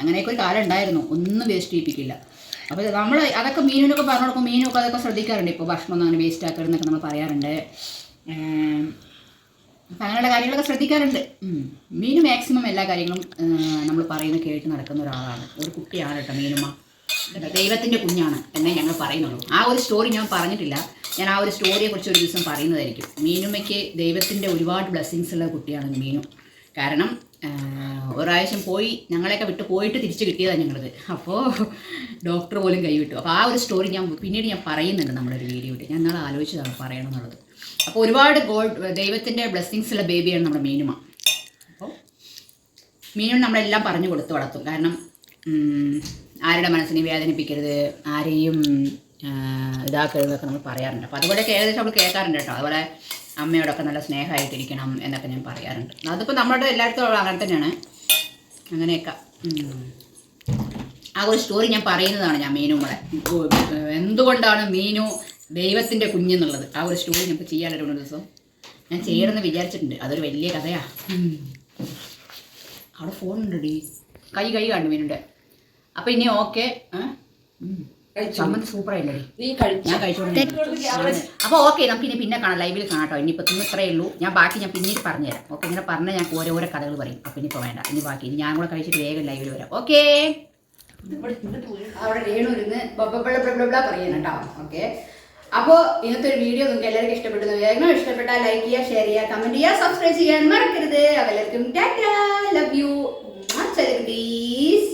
അങ്ങനെയൊക്കെ ഒരു കാലം ഉണ്ടായിരുന്നു. ഒന്നും വേസ്റ്റ് ചെയ്യിപ്പിക്കില്ല. അപ്പോൾ നമ്മൾ അതൊക്കെ മീനിനൊക്കെ പറഞ്ഞു കൊടുക്കും മീനൊക്കെ അതൊക്കെ ശ്രദ്ധിക്കാറുണ്ട്. ഇപ്പോൾ ഭക്ഷണം ഒന്നും അങ്ങനെ വേസ്റ്റ് ആക്കരുതെന്നൊക്കെ നമ്മൾ പറയാറുണ്ട്. അപ്പം അങ്ങനെയുള്ള കാര്യങ്ങളൊക്കെ ശ്രദ്ധിക്കാറുണ്ട്. മീനു മാക്സിമം എല്ലാ കാര്യങ്ങളും നമ്മൾ പറയുന്ന കേട്ട് നടക്കുന്ന ഒരാളാണ്. ഒരു കുട്ടിയാണ് കേട്ടോ മീനുമ്മ. ദൈവത്തിന്റെ കുഞ്ഞാണ് എന്നേ ഞങ്ങൾ പറയുന്നുള്ളൂ. ആ ഒരു സ്റ്റോറി ഞാൻ പറഞ്ഞിട്ടില്ല. ഞാൻ ആ ഒരു സ്റ്റോറിയെ കുറിച്ച് ഒരു ദിവസം പറയുന്നതായിരിക്കും. മീനുമ്മയ്ക്ക് ദൈവത്തിന്റെ ഒരുപാട് ബ്ലെസ്സിങ്സ് ഉള്ള കുട്ടിയാണ് മീനു. കാരണം ഒരാഴ്ചം പോയി ഞങ്ങളെയൊക്കെ വിട്ട് പോയിട്ട് തിരിച്ച് കിട്ടിയതാണ് ഞങ്ങളത്. അപ്പോൾ ഡോക്ടർ പോലും കൈവിട്ടു. അപ്പോൾ ആ ഒരു സ്റ്റോറി ഞാൻ പിന്നീട് ഞാൻ പറയുന്നുണ്ട് നമ്മുടെ ഒരു വീഡിയോയിൽ ഞാൻ ആലോചിച്ചതാണ് പറയണം എന്നുള്ളത്. അപ്പോൾ ഒരുപാട് ഗോഡ് ദൈവത്തിന്റെ ബ്ലെസ്സിങ്സ് ഉള്ള ബേബിയാണ് നമ്മുടെ മീനുമ. അപ്പോൾ മീനും നമ്മളെല്ലാം പറഞ്ഞു കൊടുത്ത് വളർത്തും. കാരണം ആരുടെ മനസ്സിനെ വേദനിപ്പിക്കരുത് ആരെയും ആ, ഇതാക്കരുത് എന്നൊക്കെ നമ്മൾ പറയാറുണ്ട്. അപ്പോൾ അതുപോലെയൊക്കെ ഏകദേശം നമ്മൾ കേൾക്കാറുണ്ട് കേട്ടോ. അതുപോലെ അമ്മയോടൊക്കെ നല്ല സ്നേഹമായിട്ടിരിക്കണം എന്നൊക്കെ ഞാൻ പറയാറുണ്ട്. അതിപ്പോൾ നമ്മളുടെ എല്ലായിടത്തും അങ്ങനെ തന്നെയാണ്. അങ്ങനെയൊക്കെ. ആ ഒരു സ്റ്റോറി ഞാൻ പറയുന്നതാണ് ഞാൻ മീനുമ്മളെ എന്തുകൊണ്ടാണ് മീനു ദൈവത്തിന്റെ കുഞ്ഞെന്നുള്ളത്. ആ ഒരു സ്റ്റോറി ഞാൻ ചെയ്യാനൊരു ഒരു ദിവസം. ഞാൻ ചെയ്യണമെന്ന് വിചാരിച്ചിട്ടുണ്ട്. അതൊരു വലിയ കഥയാ. അവിടെ ഫോൺ ഉണ്ടടി. കൈ കൈ കാണും മീനുണ്ട്. അപ്പം ഇനി ഓക്കെ ചമ്മന്തി സൂപ്പറായില്ലേ ഞാൻ കഴിച്ചോണ്ട് അപ്പോൾ ഓക്കെ നമുക്ക് ഇനി പിന്നെ കാണാം. ലൈവിൽ കാണാട്ടോ ഇനി ഇനിയിപ്പോൾ ഇന്ന് ഇത്രയേ ഉള്ളൂ. ഞാൻ ബാക്കി ഞാൻ പിന്നീട് പറഞ്ഞുതരാം. ഓക്കെ ഇങ്ങനെ പറഞ്ഞാൽ ഞാൻ ഓരോരോ കഥകൾ പറയും. അപ്പം ഇനിയിപ്പോൾ വേണ്ട. ഇനി ബാക്കി. ഇനി ഞാൻ കൂടെ കഴിച്ചിട്ട് വേഗം ലൈവിൽ വരാം. ഓക്കേ അവിടെ രേണു ഇരുന്ന് പറയുന്നു കേട്ടോ. ഓക്കെ അപ്പോൾ ഇന്നത്തെ ഒരു വീഡിയോ നിങ്ങൾക്ക് എല്ലാവർക്കും ഇഷ്ടപ്പെട്ടു വിചാരിക്കണം ഇഷ്ടപ്പെട്ടാൽ ലൈക്ക് ചെയ്യുക ഷെയർ ചെയ്യുക കമന്റ് ചെയ്യുക സബ്സ്ക്രൈബ് ചെയ്യാൻ മറക്കരുത്. അവ എല്ലാവർക്കും ടാറ്റ. Love you celebrities